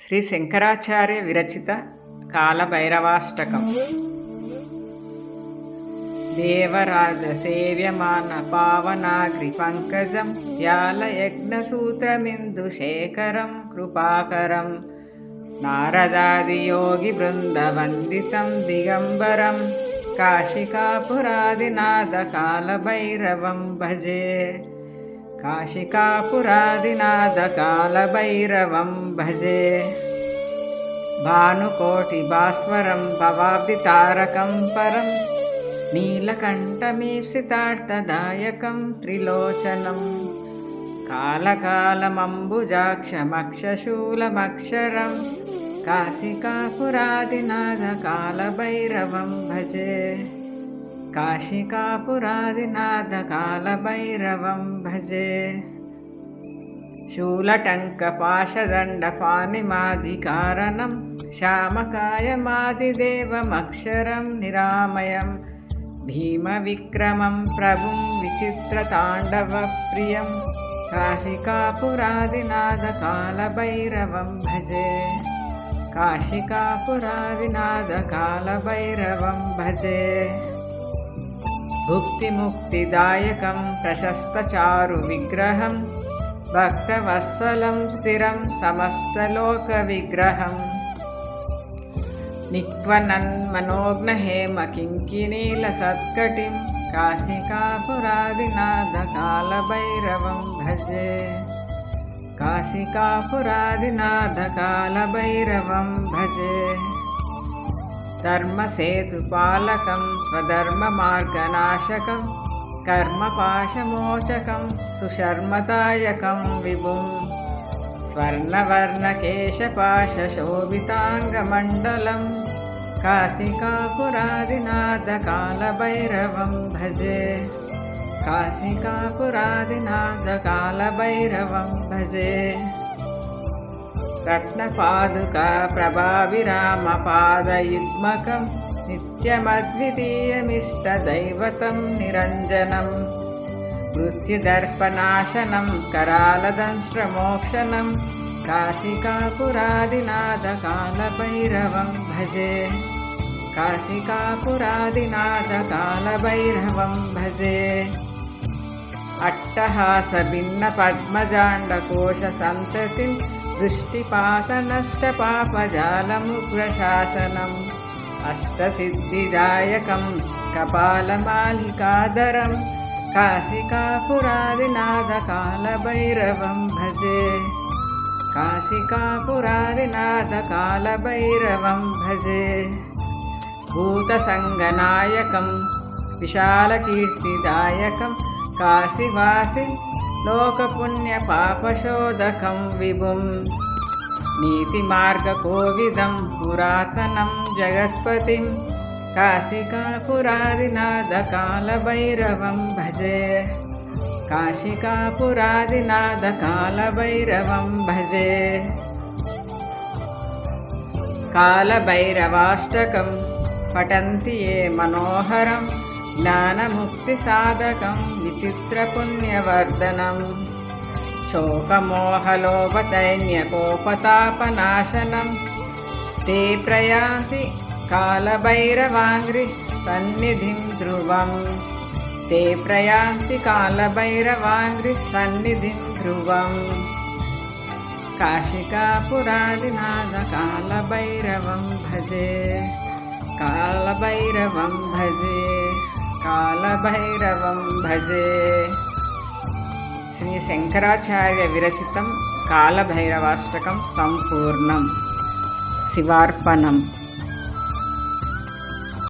శ్రీ శంకరాచార్య విరచిత కాలభైరవాష్టకం. దేవరాజ సేవ్యమాన పావనాగ్రి పంకజం యాలయజ్ఞసూత్రమిందు శేఖరం కృపాకరం. నారదాదియోగి బృందవందితం దిగంబరం కాశికాపురాదినాథ కాలభైరవం భజే. काशिकापुरादिनाथकालभैरवं भजे भानुकोटिभास्वरं भवाब्दितारकं परं नीलकण्ठमीप्सितार्थदायकं त्रिलोचनं कालकालमम्बुजाक्षमक्षशूलमक्षरं काशिकापुरादिनाथकालभैरवं भजे काशिकापुरादिनाथकालभैरवं भजे शूलटङ्कपाशदण्डपानिमादिकारणं श्यामकायमादिदेवमक्षरं निरामयं भीमविक्रमं प्रभुं विचित्रताण्डवप्रियं काशिकापुरादिनाथकालभैरवं भजे काशिकापुरादिनाथकालभैरवं भजे भुक्तिमुक्तिदायकं प्रशस्तचारुविग्रहं भक्तवत्सलं स्थिरं समस्तलोकविग्रहम् निक्वनन्मनोज्ञहेमकिङ्किनीलसत्कटिं काशिकापुरादिनाथकालभैरवं भजे। काशिकापुरादिनाथकालभैरवं भजे धर्मसेतुपालकं स्वधर्ममार्गनाशकं कर्मपाशमोचकं सुशर्मदायकं विभुं स्वर्णवर्णकेशपाशशोभिताङ्गमण्डलं काशिकापुरादिनाथकालभैरवं भजे। काशिकापुरादिनाथकालभैरवं भजे रत्नपादुका प्रभाविरामपादयुग्मकं नित्यमद्वितीयमिष्टदैवतं निरञ्जनं मृत्युदर्पनाशनं करालदंष्ट्रमोक्षनं काशिकापुरादिनाथकालभैरवं भजे काशिकापुरादिनाथकालभैरवं भजे अट्टहासभिन्नपद्मजाण्डकोशसन्ततिं दृष्टिपातनष्टपापजालमुग्रशासनम् अष्टसिद्धिदायकं कपालमालिकाधरं काशिकापुरादिनाथकालभैरवं भजे काशिकापुरादिनाथकालभैरवं भजे भूतसङ्गनायकं विशालकीर्तिदायकं काशिवासि लोकपुण्यपापशोधकं विभुं नीतिमार्गकोविदं पुरातनं जगत्पतिं काशिकापुरादिनाथकालभैरवं भजे काशिकापुरादिनाथकालभैरवं भजे कालभैरवाष्टकं पठन्ति ये मनोहरं ज्ञानमुक्तिसाधकं चित्रपुण्यवर्धनं शोकमोहलोभदैन्यकोपतापनाशनं ते प्रयान्ति कालभैरवाङ् सन्निधिं ध्रुवं ते प्रयान्ति कालभैरवाङ्ग्रिसन्निधिं ध्रुवम्। काशिकापुरादिनादकालभैरवं भजे। कालभैरवं भजे। కాలభైరవం భజే శ్రీ శంకరాచార్య విరచితం కాలభైరవాష్టకం సంపూర్ణం శివార్పణం